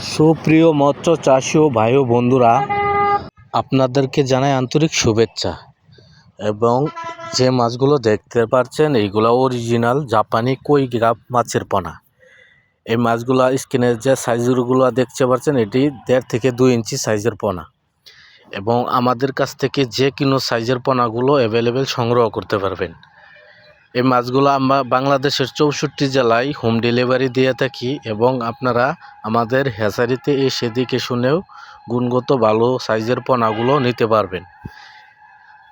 সুপ্রিয় মৎস্য চাষী ও ভাই ও বন্ধুরা, আপনাদেরকে জানাই আন্তরিক শুভেচ্ছা। এবং যে মাছগুলো দেখতে পাচ্ছেন, এইগুলো অরিজিনাল জাপানি কই গ্রাপ মাছের পোনা। এই মাছগুলো স্কিনের যে সাইজগুলো দেখতে পাচ্ছেন, এটি দেড় থেকে দুই ইঞ্চি সাইজের পোনা। এবং আমাদের কাছ থেকে যে কোনো সাইজের পোনাগুলো অ্যাভেলেবেল সংগ্রহ করতে পারবেন। এই মাছগুলো আমরা বাংলাদেশের চৌষট্টি জেলায় হোম ডেলিভারি দিয়ে থাকি এবং আপনারা আমাদের হ্যাচারিতে এসে দেখে শুনেও গুণগত ভালো সাইজের পোনাগুলো নিতে পারবেন।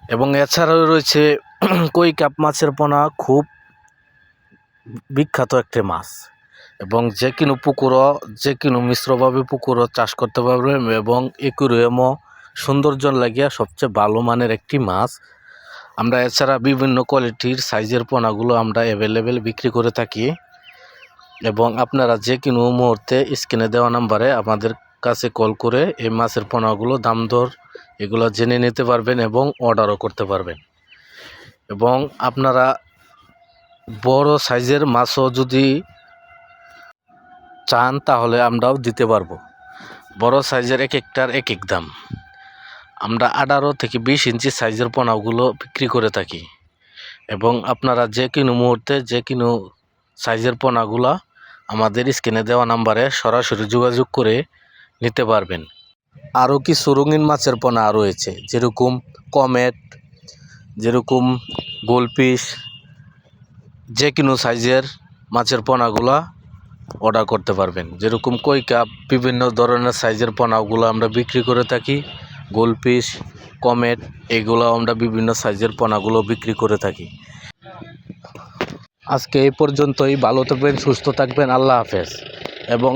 এবং এছাড়াও রয়েছে কই কাপ মাছের পোনা, খুব বিখ্যাত একটি মাছ। এবং যে কোনো পুকুরও, যে কোনো মিশ্রভাবে পুকুরও চাষ করতে পারবেন এবং একুরিয়ামও সৌন্দর্য লাগিয়া সবচেয়ে ভালো মানের একটি মাছ আমরা এছাড়া বিভিন্ন কোয়ালিটির সাইজের পোনাগুলো আমরা অ্যাভেলেবেল বিক্রি করে থাকি। এবং আপনারা যে কোনো মুহূর্তে স্ক্রিনে দেওয়া নাম্বারে আমাদের কাছে কল করে এই মাছের পোনাগুলো দাম দর এগুলো জেনে নিতে পারবেন এবং অর্ডারও করতে পারবেন। এবং আপনারা বড় সাইজের মাছও যদি চান তাহলে আমরাও দিতে পারব। বড় সাইজের এক একটার এক এক দাম। আমরা আঠারো থেকে বিশ ইঞ্চি সাইজের পোনাগুলো বিক্রি করে থাকি। এবং আপনারা যে কোনো মুহূর্তে যে কোনো সাইজের পোনাগুলো আমাদের স্ক্রিনে দেওয়া নাম্বারে সরাসরি যোগাযোগ করে নিতে পারবেন। আরও কিছু রঙিন মাছের পোনা রয়েছে, যেরকম কমেট, যেরকম গোলপিস যে কোনো সাইজের মাছের পোনাগুলা অর্ডার করতে পারবেন। যেরকম কই কাপ, বিভিন্ন ধরনের সাইজের পোনাগুলো আমরা বিক্রি করে থাকি। গোলপিস, কমেট এগুলো আমরা বিভিন্ন সাইজের পোনাগুলো বিক্রি করে থাকি। আজকে এই পর্যন্তই। ভালো থাকবেন, সুস্থ থাকবেন। আল্লাহ হাফেজ। এবং